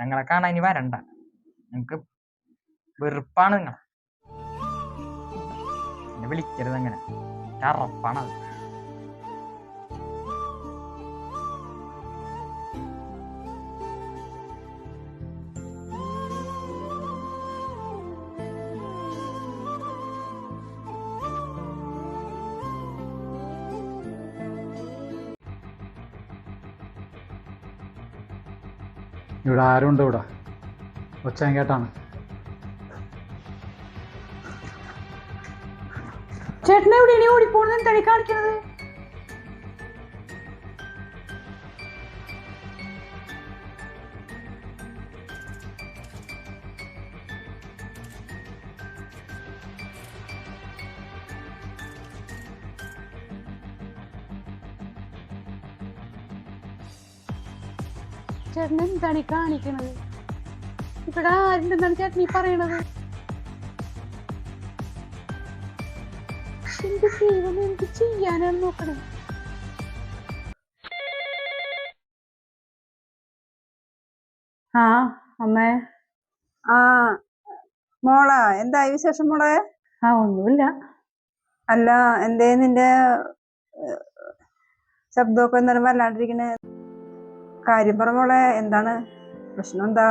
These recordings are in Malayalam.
ഞങ്ങളെ കാണാൻ ഇനി വരണ്ട. ഞങ്ങക്ക് വെറുപ്പാണ് നിങ്ങളെ. എന്നെ വിളിക്കരുത് അങ്ങനെ. അറപ്പാണത് ഇവിടെ ആരുണ്ട് ഇവിടെ. ഒച്ചയും കേട്ടാണ്. ചേട്ടനെ എവിടെയാണ് ഓടിപ്പോണെന്ന് ഈ കാണിക്കണത്? ചേട്ടൻ എന്താണ് ഈ കാണിക്കണത്? ഇവിടെ ആരുണ്ടെന്നാണ് ചേട്ടൻ ഈ പറയണത്? എന്ത് ദൈവം എന്ത് ചെയ്യാനാണ് നോക്കണേ. ആ അമ്മേ. ആ മോളാ എന്തായി വിശേഷം മോളെ? ആ ഒന്നുമില്ല. അല്ല എന്തേ നിന്റെ ശബ്ദമൊക്കെ എന്നാലും വല്ലാണ്ടിരിക്കണേ? കാര്യം പറ മോളെ എന്താണ്? പ്രശ്നം എന്താ?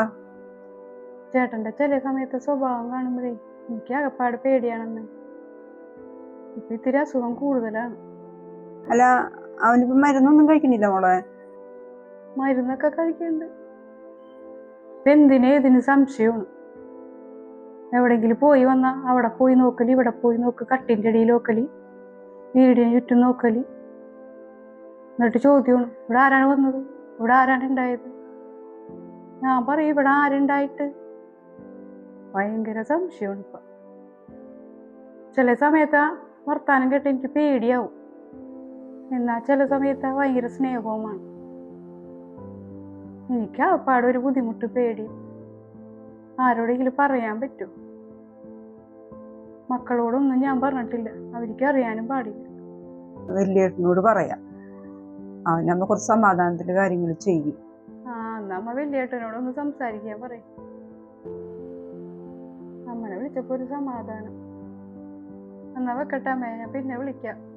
ചേട്ടന്റെ ചില സമയത്ത് സ്വഭാവം കാണുമ്പോഴേ എനിക്ക് അകപ്പാട് പേടിയാണെന്ന്. ഇപ്പൊ ഇത്തിരി അസുഖം കൂടുതലാണ്. അല്ല അവനിപ്പോ മരുന്നൊന്നും കഴിക്കുന്നില്ല മോളെ? മരുന്നൊക്കെ കഴിക്കുന്നുണ്ട്. ഇപ്പൊ എന്തിനും ഏതിനും സംശയമാണ്. എവിടെങ്കിലും പോയി വന്നാ അവിടെ പോയി നോക്കലി ഇവിടെ പോയി നോക്ക് കട്ടിന്റെ ഇടയിൽ നോക്കൽ വീടിന് ചുറ്റും നോക്കലി. എന്നിട്ട് ചോദ്യമാണ് ഇവിടെ ആരാണ് വന്നത്? ഇവിടെ ആരാണ് ഉണ്ടായത്? ഞാൻ പറയും ഇവിടെ ആരുണ്ടായിട്ട് ഭയങ്കര സംശയമാണ് ഇപ്പൊ. ചില സമയത്ത് വർത്താനം കേട്ട് എനിക്ക് പേടിയാവും. എന്നാ ചില സമയത്ത് ഭയങ്കര സ്നേഹവുമാണ്. എനിക്ക് ആപ്പാടെ ഒരു ബുദ്ധിമുട്ട് പേടി. ആരോടെങ്കിലും പറയാൻ പറ്റുമോ മക്കളോടൊന്നും ഞാൻ പറഞ്ഞിട്ടില്ല. അവർക്ക് അറിയാനും പാടില്ല. വലിയേട്ടനോട് പറയാം. അവനമ്മ കുറച്ച് സമാധാനത്തിന്റെ കാര്യങ്ങൾ ചെയ്യും. ആ നമ്മ വലിയേട്ടനോടൊന്ന് സംസാരിക്കാൻ പറയും. അമ്മനെ വിളിച്ചപ്പോ ഒരു സമാധാനം. എന്നാ വെക്കട്ടെ അമ്മേ ഞാൻ പിന്നെ വിളിക്കാം.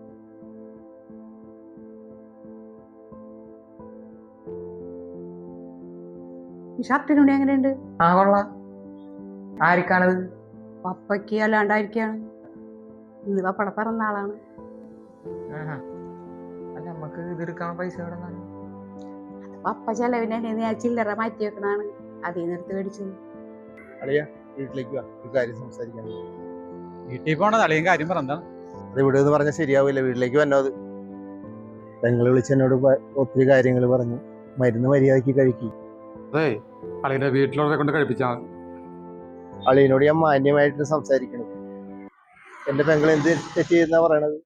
ഈ ഷർട്ടിനുണ്ടി എങ്ങനെയുണ്ട്? ആ കൊള്ളാം. ആർക്കാണത് പപ്പയ്ക്ക് അല്ലാണ്ടായിരിക്കാണ്. ഇന്ന് പപ്പട പിറന്നാളാണ്. ആഹാ. അല്ല നമുക്ക് ഇതെടുക്കാൻ പൈസ എവിടെ നിന്നാണ് പപ്പ ചെലവിന് എന്നെ ഞാൻ ചില്ലറ മാറ്റി വെക്കണാണ് അതിൽ നിന്ന് എടുത്ത് മേടിച്ചത് വീട്ടിലേക്ക് വാ. ഒരു കാര്യം സംസാരിക്കാൻ വീട്ടിൽ പോണത് അളിയും കാര്യം പറഞ്ഞതാണ് അത് ഇവിടെ എന്ന് പറഞ്ഞാൽ ശരിയാവില്ല വീട്ടിലേക്ക് വന്നോ അത്. പെങ്ങൾ വിളിച്ച് എന്നോട് ഒത്തിരി കാര്യങ്ങൾ പറഞ്ഞു. മരുന്ന് മര്യാദയ്ക്ക് കഴിക്കി. അതെ അളിയുടെ വീട്ടിലുള്ളവരെ കൊണ്ട് കഴിപ്പിച്ചാൽ അളിയനോട് ഞാൻ മാന്യമായിട്ട് സംസാരിക്കണം. എന്റെ പെങ്ങൾ എന്ത് തെറ്റ് ചെയ്യുന്ന പറയണത്?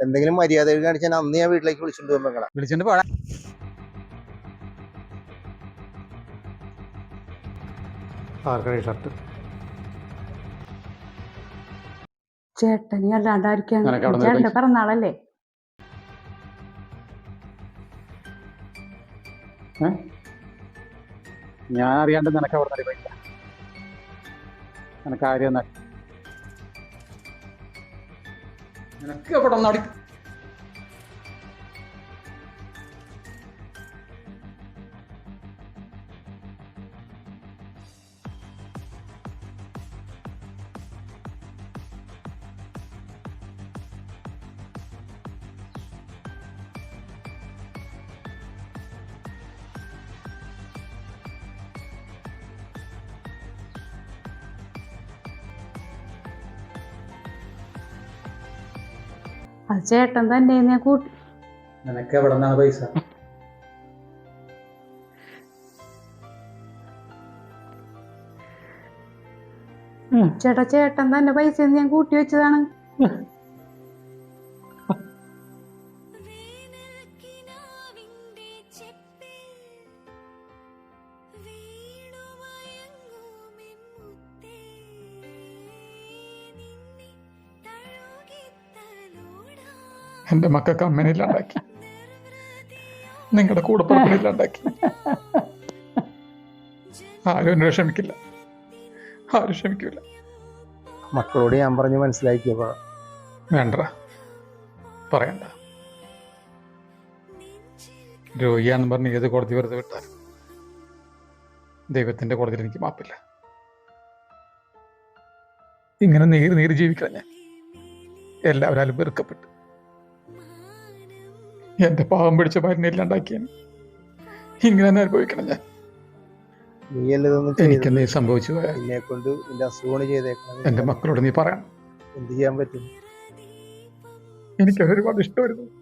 എന്തെങ്കിലും മര്യാദ കാണിച്ചാൽ അന്ന് ഞാൻ വീട്ടിലേക്ക് വിളിച്ചിട്ട് പോകും പെങ്ങളെ വിളിച്ചിട്ട് പോടാ. ഷർട്ട് പിറന്നാളല്ലേ? ഞാൻ അറിയാണ്ട് നിനക്ക് അവിടെ പൈസ. നിനക്ക് ആര്യം നിനക്ക് എവിടെ നടി അത് ചേട്ടൻ തന്നെ ഞാൻ കൂട്ടി. നിനക്ക് എവിടെ നിന്നാണ് പൈസ ചേട്ടാ ചേട്ടൻ തന്നെ പൈസ ഞാൻ കൂട്ടി വെച്ചതാണ്. എന്റെ മക്കൾക്ക് അമ്മനില്ലാണ്ടാക്കി. നിങ്ങളുടെ കൂടെ ജന്മ ആരും എന്നെ ക്ഷമിക്കില്ല. ആരും ക്ഷമിക്കില്ല മക്കളോട് ഞാൻ പറഞ്ഞ് മനസ്സിലാക്കിയപ്പോ. വേണ്ട പറയണ്ട. രോഗിയാന്ന് പറഞ്ഞ് ഏത് കോടതി വെറുതെ വിട്ടാലും ദൈവത്തിന്റെ കോടതിയിൽ എനിക്ക് മാപ്പില്ല. ഇങ്ങനെ നീര് നീര് ജീവിക്കണം ഞാൻ എല്ലാവരും വെറുക്കപ്പെട്ടു. എന്റെ പാവം പിടിച്ച മരുന്ന് ഇല്ലാണ്ടാക്കിയാണ് ഇങ്ങനെ തന്നെ അനുഭവിക്കണം ഞാൻ. എനിക്ക് നീ സംഭവിച്ചു എന്റെ മക്കളോട് നീ പറയണം. എന്ത് ചെയ്യാൻ പറ്റും? എനിക്ക് ഒരുപാട് ഇഷ്ടമായിരുന്നു.